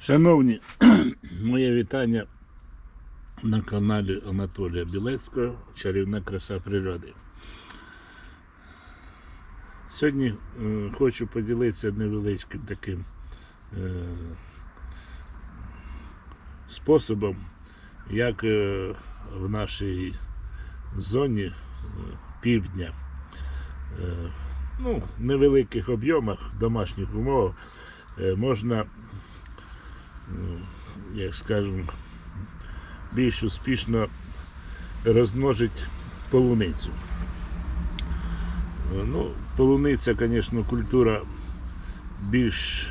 Шановні, моє вітання на каналі Анатолія Білецького Чарівна краса природи. Сьогодні е, хочу поділитися невеличким таким е, способом, як е, в нашій зоні півдня, ну, в невеликих об'ємах, домашніх умовах можна як скажемо, більш успішно розмножить полуницю. Ну, полуниця, звісно, культура більш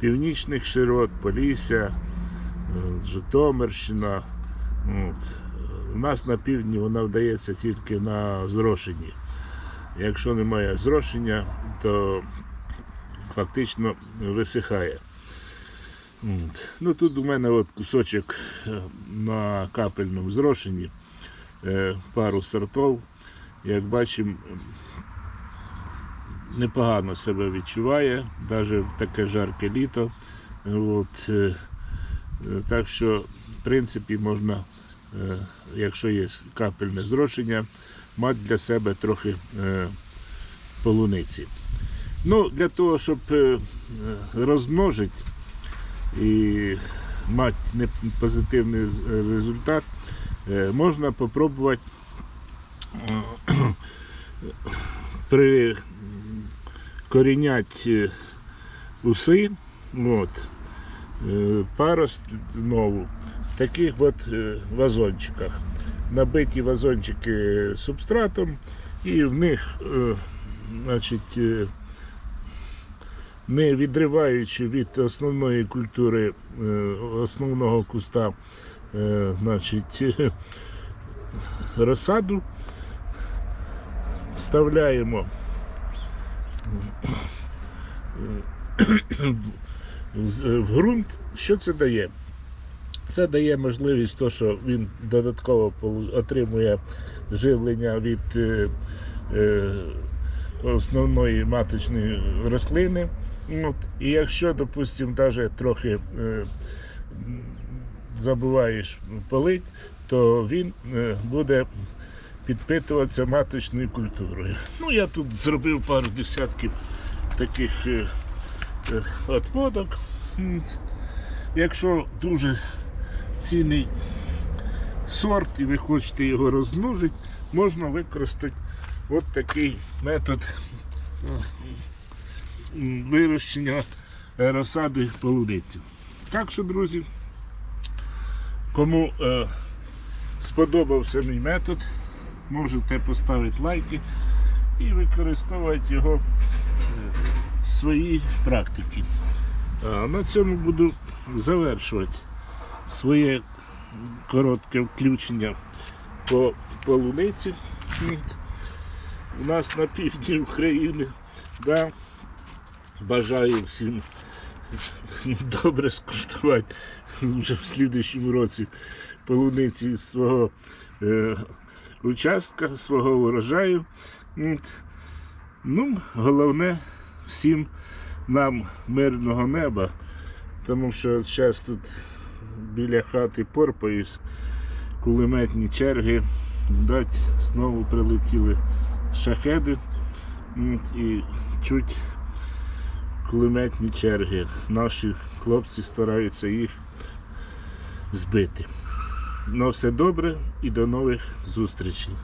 північних широт, Полісся, е, Житомирщина. От. У нас на півдні вона вдається тільки на зрошенні. Якщо немає зрошення, то фактично висихає. Ну тут у мене от кусочок е, на капельному зрошенні, е, пару сортов. Як бачимо, непогано себе відчуває, навіть в таке жарке літо. От, е, так що, в принципі, можна, якщо є капельне зрошення, мати для себе трохи полуниці. Ну, Для того, щоб розмножити і мати не- позитивний результат, е, можна спробувати прикоріняти уси, от, е, парост нову в таких от е, вазончиках. Набиті вазончики субстратом і в них е, значить, е, не відриваючи від основної культури е, основного куста е, значить, розсаду, вставляємо в ґрунт. Що це дає? Це дає можливість, то, що він додатково отримує живлення від е, е, основної маточної рослини. От. І якщо, допустимо, навіть трохи е, забуваєш полить, то він е, буде підпитуватися маточною культурою. Ну, я тут зробив пару десятків таких е, е, отводок. Якщо дуже цінний сорт і ви хочете його розмножити, можна використати от такий метод вирощення е, розсади полуниці. Так що, друзі, кому е, сподобався мій метод, можете поставити лайки і використовувати його е, в своїй практиці. На цьому буду завершувати своє коротке включення по полуниці. У нас на півдні України. Да. Бажаю всім добре скуштувати вже в слідчому році полуниці свого е, участка, свого урожаю. Ну, головне всім нам мирного неба, тому що зараз тут біля хати порпаюсь, кулеметні черги, дать знову прилетіли шахеди і чуть кулеметні черги. Наші хлопці стараються їх збити. На все добре і до нових зустрічей.